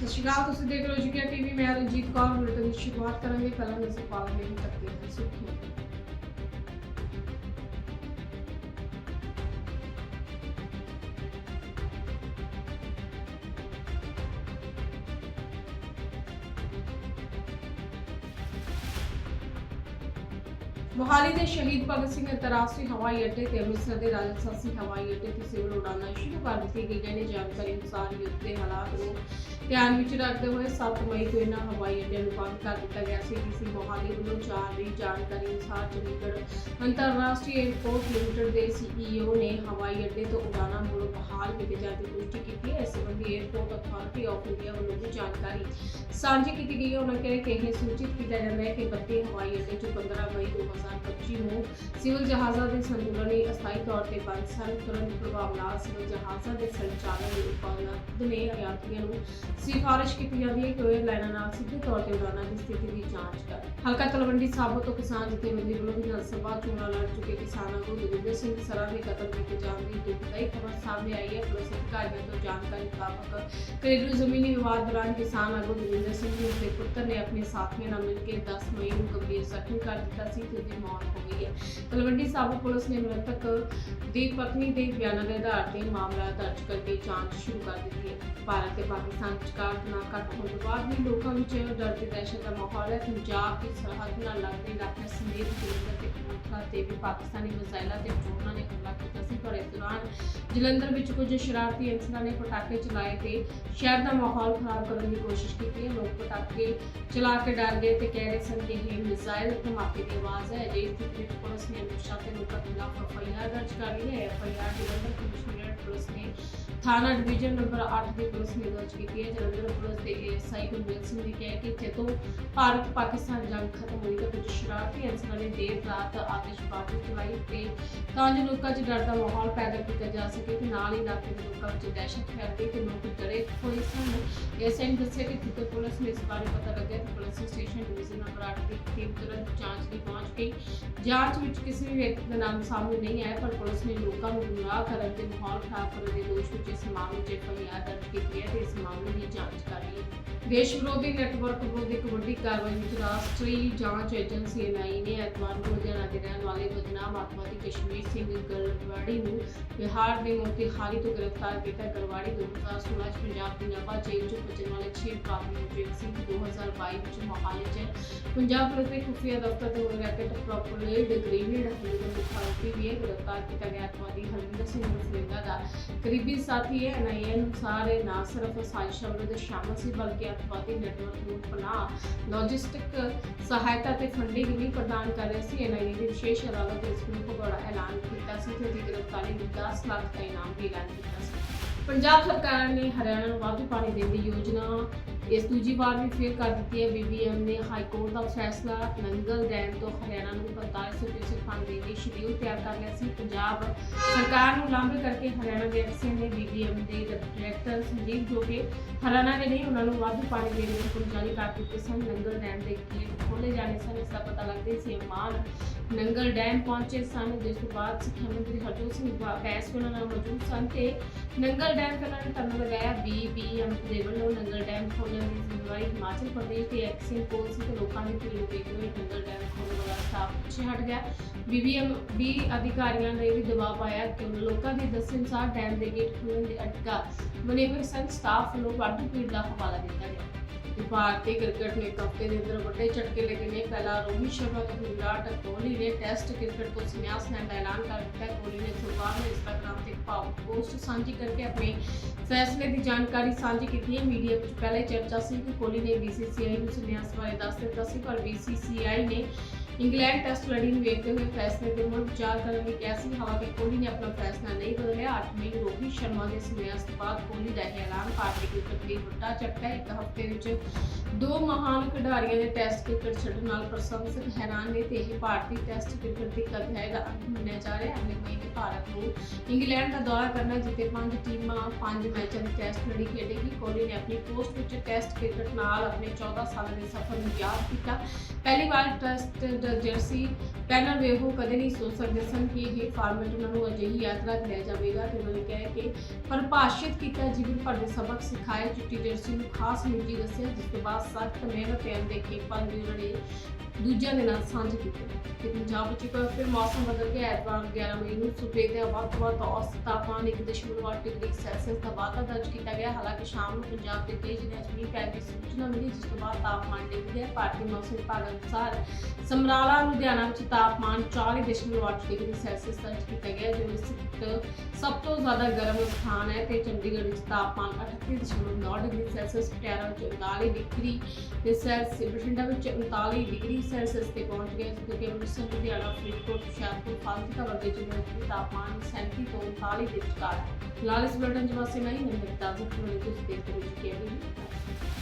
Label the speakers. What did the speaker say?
Speaker 1: ਸਤਿ ਸ਼੍ਰੀ ਅਕਾਲ, ਤੁਸੀਂ ਦੇਖ ਰਹੇ ਹੋ ਜੀ ਟੀਵੀ, ਮੈਂ ਰਣਜੀਤ ਕੌਰ ਬੁਲੇਟਿਨ ਦੀ ਸ਼ੁਰੂਆਤ ਕਰਾਂਗੇ। ਪਹਿਲਾਂ ਨਜ਼ਰ ਪਾਵਾਂਗੇ ਹੁਣ ਤੱਕ ਦੀਆਂ ਮੋਹਾਲੀ ਦੇ ਸ਼ਹੀਦ ਭਗਤ ਸਿੰਘ ਅੰਤਰਰਾਸ਼ਟਰੀ ਹਵਾਈ ਅੱਡੇ ਤੇ ਅੰਮ੍ਰਿਤਸਰ ਦੇ ਰਾਜਸਾਸੀ ਹਵਾਈ ਅੱਡੇ ਤੇ ਸਿਵਲ ਉਡਾਨਾਂ ਸ਼ੁਰੂ ਕਰ ਦਿੱਤੀ ਗਈਆਂ ਨੇ। ਜਾਣਕਾਰੀ ਅਨੁਸਾਰ ਯੁੱਧ ਦੇ ਹਾਲਾਤ ਨੂੰ ਧਿਆਨ ਵਿੱਚ ਰੱਖਦੇ ਹੋਏ 7 ਮਈ ਤੋਂ ਇਹਨਾਂ ਹਵਾਈ ਅੱਡਿਆਂ ਨੂੰ ਬੰਦ ਕਰ ਦਿੱਤਾ ਗਿਆ ਸੀ ਡੀਸੀ ਮੋਹਾਲੀ ਵੱਲੋਂ ਜਾਰੀ ਜਾਣਕਾਰੀ ਅਨੁਸਾਰ ਚੰਡੀਗੜ੍ਹ ਅੰਤਰਰਾਸ਼ਟਰੀ ਏਅਰਪੋਰਟ ਲਿਮਟਿਡ ਦੇ ਸੀਈਓ ਨੇ ਹਵਾਈ ਅੱਡੇ ਤੋਂ ਉਡਾਨਾਂ ਮੁੜ ਬਹਾਲ ਕੀਤੇ ਜਾਣ ਦੀ ਪੁਸ਼ਟੀ ਕੀਤੀ। ਹੈ ਇਸ ਸੰਬੰਧੀ ਏਅਰਪੋਰਟ ਅਥਾਰਟੀ ਆਫ ਇੰਡੀਆ ਵੱਲੋਂ ਵੀ ਜਾਣਕਾਰੀ ਸਾਂਝੀ ਕੀਤੀ ਗਈ ਹੈ। ਉਹਨਾਂ ਕਿਹਾ ਕਿ ਇਹ ਸੂਚਿਤ ਕੀਤਾ ਜਾਂਦਾ ਹੈ ਕਿ 32 ਹਵਾਈ ਅੱਡੇ ਚ 15 ਮਈ 2025 ਨੂੰ ਸਿਵਲ ਜਹਾਜ਼ਾਂ ਦੇ ਸੰਤੁਲਨ ਲਈ ਅਸਥਾਈ ਤੌਰ ਤੇ ਬੰਦ ਸਨ। ਤੁਰੰਤ ਪ੍ਰਭਾਵ ਨਾਲ ਸਿਵਲ ਜਹਾਜ਼ਾਂ ਦੇ ਸੰਚਾਲਨ ਲਈ ਉਪਲਬਧ ਨੇ ਯਾਤਰੀਆਂ ਨੂੰ ਸਿਫਾਰਿਸ਼ ਕੀਤੀ ਜਾਂਦੀ ਹੈ ਕਿ ਉਹ ਲਾਈਨਾਂ ਨਾਲ ਸਿੱਧੇ ਤੌਰ ਤੇ ਉਡਾਨਾਂ ਦੀ ਸਥਿਤੀ ਦੀ ਜਾਂਚ ਕਰਨ। ਹਲਕਾ ਤਲਵੰਡੀ ਸਾਬੋ ਤੋਂ ਕਿਸਾਨ ਜਥੇਬੰਦੀ ਵੱਲੋਂ ਵਿਧਾਨ ਸਭਾ ਚੋਣਾਂ ਲੜ ਚੁੱਕੇ ਕਿਸਾਨਾਂ ਨੂੰ ਦਵਿੰਦਰ ਸਿੰਘ ਸਰਾਂ ਦੇ ਕਤਲ ਕੀਤੇ ਜਾਣ ਦੀ ਦੁਖਦਾਈ ਖਬਰ ਸਾਹਮਣੇ ਆਈ ਹੈ। ਪੁਲਿਸ ਅਧਿਕਾਰੀਆਂ ਤੋਂ ਜਾਣਕਾਰੀ ਮੁਤਾਬਕ ਘਰੇਲੂ ਜ਼ਮੀਨੀ ਵਿਵਾਦ ਦੌਰਾਨ ਕਿਸਾਨ ਆਗੂ ਦਵਿੰਦਰ ਸਿੰਘ ਤੇ ਪੁੱਤਰ ਨੇ ਆਪਣੇ ਸਾਥੀਆਂ ਨਾਲ ਮਿਲ ਕੇ 10 ਮਈ ਨੂੰ ਗੰਭੀਰ ਜ਼ਖਮੀ ਕਰ ਦਿੱਤਾ ਸੀ। ਤੇ ਮੌਤ ਹੋ ਗਈ ਹੈ। ਤਲਵੰਡੀ ਸਾਬੋ ਪੁਲਿਸ ਨੇ ਮ੍ਰਿਤਕ ਦੀ ਪਤਨੀ ਦੇ ਬਿਆਨਾਂ ਦੇ ਆਧਾਰ ਤੇ ਮਾਮਲਾ ਦਰਜ ਕਰਕੇ ਜਾਂਚ ਸ਼ੁਰੂ ਕਰ ਦਿੱਤੀ ਹੈ। ਭਾਰਤ ਤੇ ਪਾਕਿਸਤਾਨ ਵਿਚਕਾਰ ਤਣਾਅ ਘੱਟ ਹੋਣ ਤੋਂ ਬਾਅਦ ਵੀ ਲੋਕਾਂ ਵਿੱਚ ਡਰ ਤੇ ਦਹਿਸ਼ਤ ਦਾ ਮਾਹੌਲ ਹੈ। ਪੰਜਾਬ ਦੀ ਸਰਹੱਦ ਨਾਲ ਲੱਗਦੇ ਇਲਾਕੇ ਸਮੇਤ ਜਲੰਧਰ ਤੇ ਕਪੂਰਥਲਾ ਤੇ ਵੀ ਪਾਕਿਸਤਾਨੀ ਮਿਜ਼ਾਈਲਾਂ ਤੇ ਡਰੋਨਾਂ ਨੇ ਹਮਲਾ ਕੀਤਾ ਸੀ। ਪਰ ਇਸ ਦੌਰਾਨ ਜਲੰਧਰ ਵਿੱਚ ਕੁਝ ਸ਼ਰਾਰਤੀ ਅਨਸਰਾਂ ਨੇ ਪਟਾਕੇ ਚਲਾਏ ਤੇ ਸ਼ਹਿਰ ਦਾ ਮਾਹੌਲ ਖਰਾਬ ਕਰਨ ਦੀ ਕੋਸ਼ਿਸ਼ ਕੀਤੀ। ਹੈ ਲੋਕ ਪਟਾਕੇ ਚਲਾ ਕੇ ਡਰ ਗਏ ਤੇ ਕਹਿ ਰਹੇ ਸਨ ਕਿ ਇਹ ਮਿਜ਼ਾਈਲ ਧਮਾਕੇ ਦੀ ਆਵਾਜ਼ ਹੈ। ਅਜਿਹੀ ਸਥਿਤੀ ਵਿੱਚ ਪੁਲਿਸ ਨੇ ਨਸ਼ਾ ਤੇ ਲੋਕਾਂ ਖਿਲਾਫ ਦਰਜ ਕਰ ਲਈ ਹੈ ਐਫਆਈਆਰ ਜਲੰਧਰ ਕਮਿਸ਼ਨਰੇਟ ਪੁਲਿਸ ਨੇ, ਥਾਣਾ ਡਿਵੀਜ਼ਨ ਨੰਬਰ 8 ਦੀ ਪੁਲਿਸ ਨੇ ਦਰਜ ਕੀਤੀ ਹੈ ਜਲੰਧਰ ਪੁਲਿਸ ਦੇ ਏਐਸਆਈ ਗੁਰਮੀਤ ਸਿੰਘ ਨੇ ਕਿਹਾ ਕਿ ਜਦੋਂ ਭਾਰਤ ਪਾਕਿਸਤਾਨ ਜੰਗ ਖਤਮ ਹੋਈ ਤਾਂ ਕੁਝ ਸ਼ਰਾਰਤੀ ਅਨਸਰਾਂ ਨੇ ਦੇਰ ਰਾਤ ਆਤਿਸ਼ਬਾਜ਼ੀ ਚਲਾਈ ਤੇ ਤਾਂ ਜੋ ਲੋਕਾਂ 'ਚ ਡਰ ਦਾ ਮਾਹੌਲ ਪੈਦਾ ਕੀਤਾ ਜਾ ਸਕੇ ਤੇ ਨਾਲ ਹੀ ਇਲਾਕੇ ਦੇ ਲੋਕਾਂ ਵਿੱਚ ਦਹਿਸ਼ਤ ਫੈਲ ਗਈ ਤੇ ਲੋਕ ਡਰੇ ਸਨ ਦੱਸਿਆ ਕਿ ਜਦੋਂ ਪੁਲਿਸ ਨੂੰ ਇਸ ਬਾਰੇ ਪਤਾ ਲੱਗਿਆ ਤਾਂ ਪੁਲਿਸ ਸਟੇਸ਼ਨ ਡਿਵੀਜ਼ਨ ਨੰਬਰ 8 ਦੀ ਟੀਮ ਤੁਰੰਤ ਜਾਂਚ ਲਈ ਪਹੁੰਚ ਗਈ ਜਾਂਚ ਵਿੱਚ ਕਿਸੇ ਵੀ ਵਿਅਕਤੀ ਦਾ ਨਾਮ ਸਾਹਮਣੇ ਨਹੀਂ ਆਇਆ ਪਰ ਪੁਲਿਸ ਨੇ ਲੋਕਾਂ ਨੂੰ ਗੁੰਮਰਾਹ ਕਰਨ ਤੇ ਮਾਹੌਲ ਖਰਾਬ ਕਰਨ ਦੇ ਦੋਸ਼ ਵਿੱਚ ਇਸ ਮਾਮਲੇ 'ਚ ਐਫਆਈਆਰ ਦਰਜ ਕੀਤੀ ਹੈ ਤੇ ਇਸ ਮਾਮਲੇ ਦੀ ਜਾਂਚ ਕਰ ਰਹੀ ਹੈ ਦੇਸ਼ ਵਿਰੋਧੀ ਨੈਟਵਰਕ ਵਿਰੋਧੀ ਇੱਕ ਵੱਡੀ ਕਾਰਵਾਈ ਵਿੱਚ ਰਾਸ਼ਟਰੀ ਜਾਂਚ ਏਜੰਸੀ ਐਨਆਈ ਨੇ ਐਤਵਾਰ ਨੂੰ ਲੁਧਿਆਣਾ ਦੇ ਰਹਿਣ ਬਦਨਾਮ ਆਤਮਾਦੀ ਕਸ਼ਮੀਰ ਸਿੰਘ ਗਲਵਾੜੀ ਨੂੰ ਬਿਹਾਰ ਦੇ ਮੋਤੀਹਾਰੀ ਤੋਂ ਗ੍ਰਿਫਤਾਰ ਕੀਤਾ। ਗਲਵਾੜੀ 2016 ਚ ਪੰਜਾਬ ਦੀ ਨਾਭਾ ਜੇਲ੍ਹ ਚੋਂ ਬਚਣ ਵਾਲੇ 6 ਪ੍ਰਾਪਤੀ ਨੂੰ ਸਿੰਘ 2022 ਵਿੱਚ ਮੋਹਾਲੀ ਚ ਪੰਜਾਬ ਪੁਲਿਸ ਦੇ ਖੁਫੀਆ ਦਫ਼ਤਰ ਦੇ ਰੈਕਟ ਪ੍ਰੋਪਰਲੀ ਡਿਗਰੀਡ ਹਮਲੇ ਦਾ ਮੁੱਖ ਵੀ ਗ੍ਰਿਫਤਾਰ ਕੀਤਾ ਗਿਆ। ਆਤਮਾਦੀ ਹਰਵਿੰਦਰ ਸਿੰਘ ਮੁਸਲਿੰਗਾ ਦਾ ਕਰੀਬੀ ਸਾਥੀ ਹੈ। ਐਨਆਈਏ ਅਨੁਸਾਰ ਇਹ ਨਾ ਸਿਰਫ ਸਾਜ਼ਿਸ਼ਾਂ ਵਿਰੁੱਧ ਸ਼ਾਮਲ ਸੀ, ਬਲਕਿ ਅੱਤਵਾਦੀ ਨੈਟਵਰਕ ਨੂੰ ਪਨਾਹ ਲੌਜਿਸਟਿਕ ਸਹਾਇਤਾ ਤੇ ਫੰਡਿੰਗ ਵੀ ਪ੍ਰਦਾਨ ਕਰ ਰਿਹਾ ਸੀ। ਐਨਆਈਏ ਦੀ ਵਿਸ਼ੇਸ਼ ਅਦਾਲਤ ਦੇ ਇਸ ਨੂੰ ਬੜਾ ਐਲਾਨ ਕੀਤਾ ਸੀ ਤੇ ਉਹਦੀ ਗ੍ਰਿਫਤਾਰੀ ਲਈ 10 ਲੱਖ ਦਾ ਇਨਾਮ ਵੀ ਐਲਾਨ ਕੀਤਾ ਸੀ। ਪੰਜਾਬ ਸਰਕਾਰ ਨੇ ਹਰਿਆਣਾ ਨੂੰ ਵਾਧੂ ਪਾਣੀ ਦੇਣ ਦੀ ਯੋਜਨਾ ਇਸ ਦੂਜੀ ਵਾਰ ਵੀ ਫੇਰ ਕਰ ਦਿੱਤੀ ਹੈ। ਬੀਬੀਐਮ ਨੇ ਹਾਈ ਕੋਰਟ ਦਾ ਫੈਸਲਾ ਨੰਗਲ ਡੈਮ ਤੋਂ ਹਰਿਆਣਾ ਨੂੰ ਸ਼ਡਿਊਲ ਤਿਆਰ ਕਰ ਲਿਆ ਸੀ। ਪੰਜਾਬ ਸਰਕਾਰ ਨੂੰ ਲਾਂਭੇ ਕਰਕੇ ਹਰਿਆਣਾ ਦੇ ਬੀਬੀਐਮ ਦੇ ਡਾਇਰੈਕਟਰ ਸੰਜੀਵ ਜੋ ਹਰਿਆਣਾ ਦੇ ਨਹੀਂ, ਉਹਨਾਂ ਨੂੰ ਵਾਧੂ ਪਾਣੀ ਦੇਣ ਦੀ ਹੁਕਮ ਜਾਰੀ ਕਰ ਦਿੱਤੇ ਸਨ। ਨੰਗਲ ਡੈਮ ਦੇ ਗੇਟ ਖੋਲੇ ਜਾਣੇ ਸਨ। ਇਸ ਦਾ ਪਤਾ ਲੱਗਦੇ ਸੀ ਮਾਨ ਨੰਗਲ ਡੈਮ ਪਹੁੰਚੇ ਸਨ। ਜਿਸ ਤੋਂ ਬਾਅਦ ਸਿੱਖਿਆ ਮੰਤਰੀ ਹਰਜੋਤ ਸਿੰਘ ਬੈਸ ਉਹਨਾਂ ਨਾਲ ਮੌਜੂਦ ਸਨ ਤੇ ਨੰਗਲ ਡੈਮ ਤੇ ਉਹਨਾਂ ਨੇ ਧਰਨਾ ਲਗਾਇਆ। ਬੀਬੀਐਮ ਦੇ ਵੱਲੋਂ ਨੰਗਲ ਡੈਮ ਖੋਲ੍ਹਣ ਦੀ ਜ਼ਿੰਮੇਵਾਰੀ ਹਿਮਾਚਲ ਪ੍ਰਦੇਸ਼ ਦੇ ਐਕਸੀਅਨ ਕੋਲ ਸੀ ਤੇ ਲੋਕਾਂ ਦੀ ਭੀੜ ਨੂੰ ਦੇਖਦੇ ਨੰਗਲ ਡੈਮ ਖੋਲ੍ਹਣ ਵਾਲਾ ਸਟਾਫ ਪਿੱਛੇ ਹਟ ਗਿਆ। ਬੀਬੀਐਮ ਵੀ ਅਧਿਕਾਰੀਆਂ ਨੇ ਵੀ ਦਬਾਅ ਪਾਇਆ ਕਿ ਲੋਕਾਂ ਦੇ ਦੱਸਣ ਡੈਮ ਦੇ ਗੇਟ ਖੋਲ੍ਹਣ ਦੇ ਅਟਕਾ ਬਣੇ ਹੋਏ ਸਨ ਸਟਾਫ ਵੱਲੋਂ ਵਾਧੂ ਭੀੜ ਦਾ ਹਵਾਲਾ ਦਿੱਤਾ ਗਿਆ। ਭਾਰਤੀ ਕ੍ਰਿਕਟ ਨੇ ਹਫ਼ਤੇ ਦੇ ਅੰਦਰ ਵੱਡੇ ਝਟਕੇ ਲੱਗੇ ਨੇ। ਪਹਿਲਾਂ ਰੋਹਿਤ ਸ਼ਰਮਾ ਤੇ ਵਿਰਾਟ ਕੋਹਲੀ ਨੇ ਟੈਸਟ ਕ੍ਰਿਕਟ ਤੋਂ ਸੰਨਿਆਸ ਲੈਣ ਦਾ ਐਲਾਨ ਕਰ ਦਿੱਤਾ। ਕੋਹਲੀ ਨੇ ਸੋਮਵਾਰ ਨੂੰ ਇੰਸਟਾਗ੍ਰਾਮ ਤੇ ਇੱਕ ਪੋਸਟ ਸਾਂਝੀ ਕਰਕੇ ਆਪਣੇ ਫੈਸਲੇ ਦੀ ਜਾਣਕਾਰੀ ਸਾਂਝੀ ਕੀਤੀ ਹੈ। ਮੀਡੀਆ ਵਿੱਚ ਪਹਿਲੇ ਚਰਚਾ ਸੀ ਕਿ ਕੋਹਲੀ ਨੇ BCCI ਨੂੰ ਸੰਨਿਆਸ ਬਾਰੇ ਦੱਸ ਦਿੱਤਾ ਸੀ, ਪਰ BCCI ਨੇ ਇੰਗਲੈਂਡ ਟੈਸਟ ਲੜੀ ਨੂੰ ਵੇਖਦੇ ਹੋਏ ਫੈਸਲੇ ਤੇ ਮੁੜ ਵਿਚਾਰ ਕਰਨ ਲਈ ਕਿਹਾ ਸੀ ਹਾਲਾਂਕਿ ਕੋਹਲੀ ਨੇ ਆਪਣਾ ਫੈਸਲਾ ਨਹੀਂ ਬਦਲਿਆ। 8 ਮਈ ਨੂੰ ਰੋਹਿਤ ਸ਼ਰਮਾ ਦੇ ਸੰਨਿਆਸ ਤੋਂ ਬਾਅਦ ਕੋਹਲੀ ਦਾ ਇਹ ਐਲਾਨ ਭਾਰਤੀ ਕ੍ਰਿਕਟ ਲਈ ਵੱਡਾ ਝਟਕਾ ਇੱਕ ਹਫ਼ਤੇ ਵਿੱਚ ਦੋ ਮਹਾਨ ਖਿਡਾਰੀਆਂ ਦੇ ਟੈਸਟ ਕ੍ਰਿਕਟ ਛੱਡਣ ਨਾਲ ਪ੍ਰਸ਼ੰਸਕ ਹੈਰਾਨ ਨੇ ਤੇ ਇਹ ਭਾਰਤੀ ਟੈਸਟ ਕ੍ਰਿਕਟ ਦੀ ਅਧਿਆਇ ਦਾ ਅੰਤ ਮੰਨਿਆ ਜਾ ਰਿਹਾ ਹੈ। ਅਗਲੇ ਮਹੀਨੇ ਨੂੰ ਇੰਗਲੈਂਡ ਦਾ ਦੌਰਾ ਕਰਨਾ ਜਿੱਥੇ ਪੰਜ ਟੀਮਾਂ, ਪੰਜ ਮੈਚਾਂ ਦੀ ਟੈਸਟ ਲੜੀ ਖੇਡੇਗੀ। ਕੋਹਲੀ ਨੇ ਆਪਣੀ ਪੋਸਟ ਵਿੱਚ ਟੈਸਟ ਕ੍ਰਿਕਟ ਨਾਲ ਆਪਣੇ 14 ਸਾਲਾਂ ਦੇ ਸਫ਼ਰ ਨੂੰ ਯਾਦ ਕੀਤਾ। ਪਹਿਲੀ ਵਾਰ ਟਰਸਟ ਜਰਸੀ ਪੈਨਲ ਵੇ ਕਦੇ ਨਹੀਂ ਸੋਚ ਸਕਦੇ ਸਨ ਕਿ ਇਹ ਫਾਰਮੈਟ ਉਹਨਾਂ ਨੂੰ ਅਜਿਹੀ ਯਾਤਰਾ ਤੇ ਲੈ ਜਾਵੇਗਾ ਤੇ ਉਹਨਾਂ ਨੇ ਕਿਹਾ ਕਿ ਪਰਿਭਾਸ਼ਿਤ ਕੀਤਾ ਜੀਵਨ ਭਰ ਦੇ ਸਬਕ ਸਿਖਾਏ। ਚਿੱਟੀ ਜਰਸੀ ਨੂੰ ਖਾਸ ਨਿੱਜੀ ਦੱਸਿਆ, ਜਿਸ ਤੋਂ ਬਾਅਦ ਸਖਤ ਮਿਹਨਤ ਤੇ ਅਣਦੇਖੇ ਪਲ ਉਹਨਾਂ ਨੇ ਦੂਜਿਆਂ ਦੇ ਨਾਲ ਸਾਂਝੇ ਕੀਤੇ। ਤੇ ਪੰਜਾਬ ਵਿੱਚ ਇੱਕ ਵਾਰ ਫਿਰ ਮੌਸਮ ਬਦਲ ਗਿਆ ਐਤਵਾਰ 11 ਮਈ ਨੂੰ ਸੂਬੇ ਦੇ ਵੱਧ ਤੋਂ ਵੱਧ ਔਸਤ ਤਾਪਮਾਨ 1.8 ਡਿਗਰੀ ਸੈਲਸੀਅਸ ਦਾ ਵਾਧਾ ਦਰਜ ਕੀਤਾ ਗਿਆ। ਹਾਲਾਂਕਿ ਸ਼ਾਮ ਨੂੰ ਪੰਜਾਬ ਦੇ ਕਈ ਜ਼ਿਲ੍ਹਿਆਂ 'ਚ ਮੀਂਹ ਪੈਣ ਦੀ ਸੂਚਨਾ ਮਿਲੀ, ਜਿਸ ਤੋਂ ਬਾਅਦ ਤਾਪਮਾਨ ਡਿੱਗ ਗਿਆ। ਭਾਰਤੀ ਮੌਸਮ ਵਿਭਾਗ ਅਨੁਸਾਰ ਸਮਰਾਲਾ, ਲੁਧਿਆਣਾ ਵਿੱਚ ਤਾਪਮਾਨ 40.8 ਡਿਗਰੀ ਸੈਲਸੀਅਸ ਦਰਜ ਕੀਤਾ ਗਿਆ, ਜੋ ਇਸ ਸਭ ਤੋਂ ਜ਼ਿਆਦਾ ਗਰਮ ਸਥਾਨ ਹੈ ਤੇ ਚੰਡੀਗੜ੍ਹ ਵਿੱਚ ਤਾਪਮਾਨ 38.9 ਡਿਗਰੀ ਸੈਲਸੀਅਸ, ਪਟਿਆਲਾ ਵਿੱਚ 39 ਡਿਗਰੀ ਤੇ ਸੈਲਸੀਅਸ ਬਠਿੰਡਾ ਵਿੱਚ 39 ਡਿਗਰੀ ਸੈਲਸੀਅਸ ਤੇ ਪਹੁੰਚ ਗਿਆ ਜਦੋਂ ਕਿ ਅੰਮ੍ਰਿਤਸਰ, ਲੁਧਿਆਣਾ, ਫਰੀਦਕੋਟ, ਹੁਸ਼ਿਆਰਪੁਰ, ਫਾਜ਼ਿਲਕਾ ਵਰਗੇ ਜ਼ਿਲ੍ਹਿਆਂ ਵਿੱਚ ਤਾਪਮਾਨ 37 ਤੋਂ 39 ਦੇ ਵਿਚਕਾਰ ਹੈ। ਫਿਲਹਾਲ ਇਸ ਬੁਲੇਟਿਨ 'ਚ ਤਾਜ਼ਾ ਖਬਰਾਂ ਲਈ ਤੁਸੀਂ ਦੇਖਦੇ ਰਹੋ ਜੀ